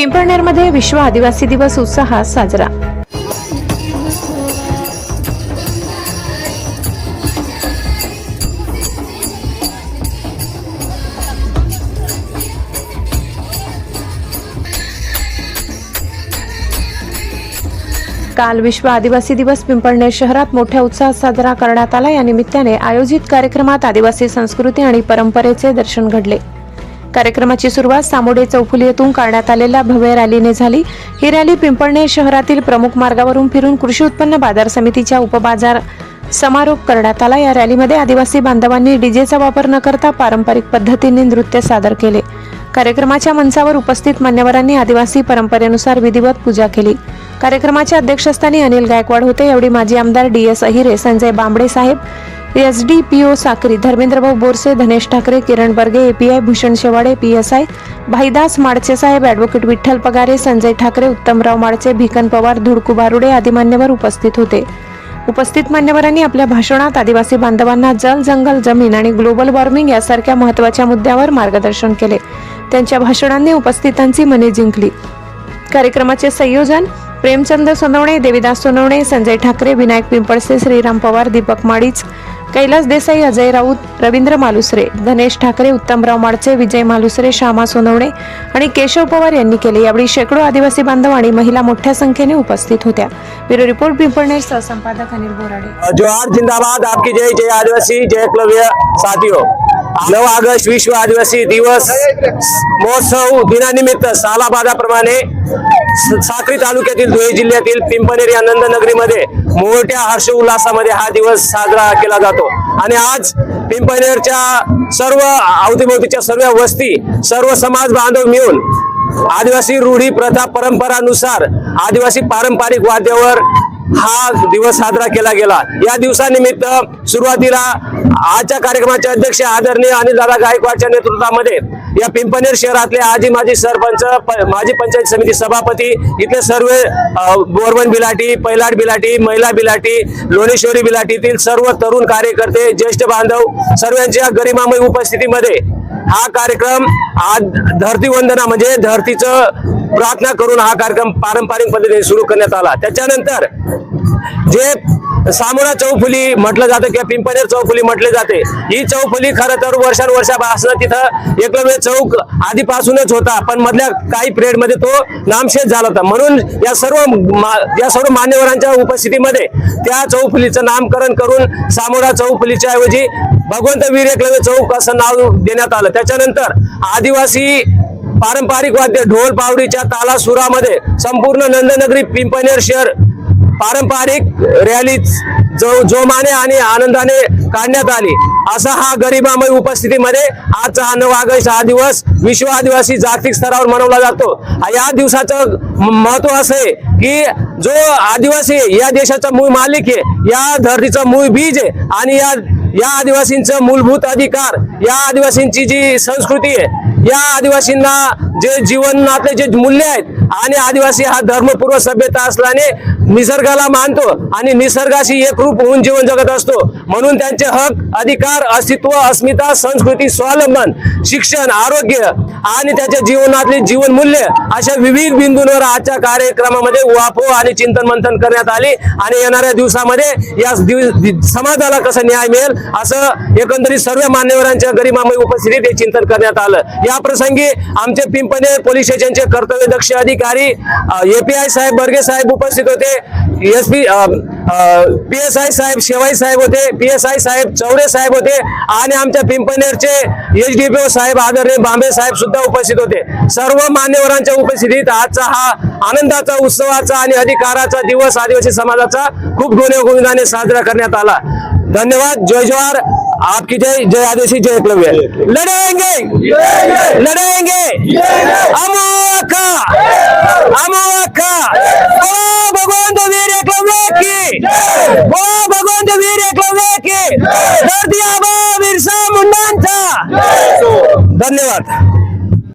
पिंपळनेरमध्ये विश्व आदिवासी दिवस उत्साहात साजरा. काल विश्व आदिवासी दिवस पिंपळनेर शहरात मोठ्या उत्साहात साजरा करण्यात आला. या निमित्ताने आयोजित कार्यक्रमात आदिवासी संस्कृती आणि परंपरेचे दर्शन घडले. कार्यक्रमाची सुरुवात सामोडे चौफुली येथून काढण्यात आलेल्या भव्य रॅलीने झाली. ही रॅली पिंपळनेर शहरातील प्रमुख मार्गावरून फिरून कृषी उत्पन्न बाजार समितीच्या उपबाजार समारोप करण्यात आला. या रॅलीमध्ये आदिवासी बांधवांनी डीजेचा वापर न करता पारंपरिक पद्धतीने नृत्य सादर केले. कार्यक्रमाच्या मंचावर उपस्थित मान्यवरांनी आदिवासी परंपरेनुसार विधिवत पूजा केली. कार्यक्रमाच्या अध्यक्षस्थानी अनिल गायकवाड होते. एवढी माजी आमदार D S Ahire Sanjay Bambde Saheb S D P O Sakri धर्मेंद्रभाऊ Borse Dhanesh Thakare Kiran Barge API Bhushan Shewade P S I Bhaidas Madche Saheb advocate Vitthal Pagare Sanjay Thakare Uttamrao Madche Bhikan Pawar Dhudku Barude आदी मान्यवर उपस्थित होते. उपस्थित मान्यवरांनी आपल्या भाषणात आदिवासी बांधवांना जल जंगल जमीन आणि ग्लोबल वॉर्मिंग यासारख्या महत्त्वाच्या मुद्द्यावर मार्गदर्शन केले. त्यांच्या भाषणांनी उपस्थितांची मने जिंकली. कार्यक्रमाचे संयोजन प्रेमचंद सोनवणे देविदास सोनवणे संजय ठाकरे विनायक पिंपळसे श्रीराम पवार दीपक माडीच कैलास देसाई अजय राऊत रवींद्र मालुसरे धनेश ठाकरे उत्तमराव माडचे विजय मालुसरे श्यामा सोनवणे आणि केशव पवार यांनी केले. यावेळी शेकडो आदिवासी बांधव आणि महिला मोठ्या संख्येने उपस्थित होत्या. ब्युरो रिपोर्ट पिंपळनेर सहसंपादक अनिल बोराडे. जोहार जिंदाबाद. आपकी जय जय आदिवासी जय क्लव्य साथियों. नऊ ऑगस्ट विश्व आदिवासी दिवस महोत्सव दिनानिमित्त सालाबादाप्रमाणे साक्री तालुक्यातील धुळे जिल्ह्यातील पिंपनेरी या नंदनगरीमध्ये मोठ्या हर्ष उल्हासामध्ये हा दिवस साजरा केला जातो. आणि आज पिंपनेरच्या सर्व अवतीभोवतीच्या सर्व वस्ती सर्व समाज बांधव मिळून आदिवासी रूढी प्रथा परंपरानुसार आदिवासी पारंपरिक वाद्यावर हा दिवस साजरा केला गेला. या दिवसानिमित्त सुरुवातीला आजच्या कार्यक्रमाचे अध्यक्ष आदरणीय अनिल दादा गायकवाडच्या नेतृत्वामध्ये या पिंपनेर शहरातले आजी माजी सरपंच प- माजी पंचायत समिती सभापती इथले सर्व बोरवन बिलाटी पैलाड बिलाटी महिला बिलाटी लोणेश्वरी बिलाटीतील सर्व तरुण कार्यकर्ते ज्येष्ठ बांधव सर्वांच्या गरिमामय उपस्थितीमध्ये हा कार्यक्रम आज धरती वंदना म्हणजे धरतीचं प्रार्थना करून हा कार्यक्रम पारंपरिक पद्धतीने सुरू करण्यात आला. त्याच्यानंतर जे सामोरा चौफुली म्हटलं जातं किंवा पिंपनेर चौफुली म्हटले जाते ही चौफुली खरं तर वर्षानुवर्षापासून तिथं एकलव्य चौक आधीपासूनच होता पण मधल्या काही पिरियडमध्ये तो नामशेष झाला होता. म्हणून या सर्व मा- या सर्व मान्यवरांच्या उपस्थितीमध्ये त्या चौफुलीचं नामकरण करून सामोरा चौफुलीच्या ऐवजी भगवंत वीर एकलव्य चौक असं नाव देण्यात आलं. त्याच्यानंतर आदिवासी पारंपरिक वाद्य ढोल पावडीच्या तालासुरामध्ये संपूर्ण नंदनगरी पिंपनेर शहर पारंपरिक रॅली जो जोमाने आणि आनंदाने काढण्यात आली. असा हा गरिबामय उपस्थितीमध्ये आजचा हा नऊ ऑगस्ट हा दिवस विश्व आदिवासी जागतिक स्तरावर मनवला जातो. या दिवसाचं म- महत्त्व असं आहे की जो आदिवासी आहे, या देशाचा मूळ मालिक आहे या धरतीचा मूळ बीज आहे आणि या या आदिवासींचं मूलभूत अधिकार या आदिवासींची जी संस्कृती आहे या आदिवासींना जे जीवनातले जे मूल्य आहेत आणि आदिवासी हा धर्मपूर्व सभ्यता असल्याने निसर्गाला मानतो आणि निसर्गाशी एकरूप होऊन जीवन जगत असतो. म्हणून त्यांचे हक अधिकार अस्तित्व अस्मिता संस्कृती स्वावलंबन शिक्षण आरोग्य आणि त्याच्या जीवनातले जीवन मूल्य अशा विविध बिंदूंवर आजच्या कार्यक्रमामध्ये वापो आणि चिंतन मंथन करण्यात आले आणि येणाऱ्या दिवसामध्ये या दिव- समाजाला कसं न्याय मिळेल असं एकंदरीत सर्व मान्यवरांच्या गरिमामय उपस्थितीत हे चिंतन करण्यात आलं. या प्रसंगी आमचे पिंपणे पोलीस स्टेशनचे कर्तव्यदक्ष अधिकारी एपीआय साहेब बर्गे साहेब उपस्थित होते. एस पी साहेब शेवाई साहेब होते. पीएसआय साहेब चौरे साहेब होते. आणि आमच्या पिंपनेरचे एच डी पी ओ साहेब आदरणीय बांबे साहेब सुद्धा उपस्थित होते. सर्व मान्यवरांच्या उपस्थितीत आजचा हा आनंदाचा उत्सवाचा आणि अधिकाराचा दिवस आदिवासी समाजाचा खूप गोविंदाने साजरा करण्यात आला. धन्यवाद. जय जवाहर. आपकी जय जय आदेशी जय एकलव्य लड़ेंगे लड़ेंगे। अमोखा अमोखा ओ भगवंत वीर एकलव्य की। ओ भगवंत वीर एकलव्य की। धरती आबा बिरसा मुंडांचा धन्यवाद।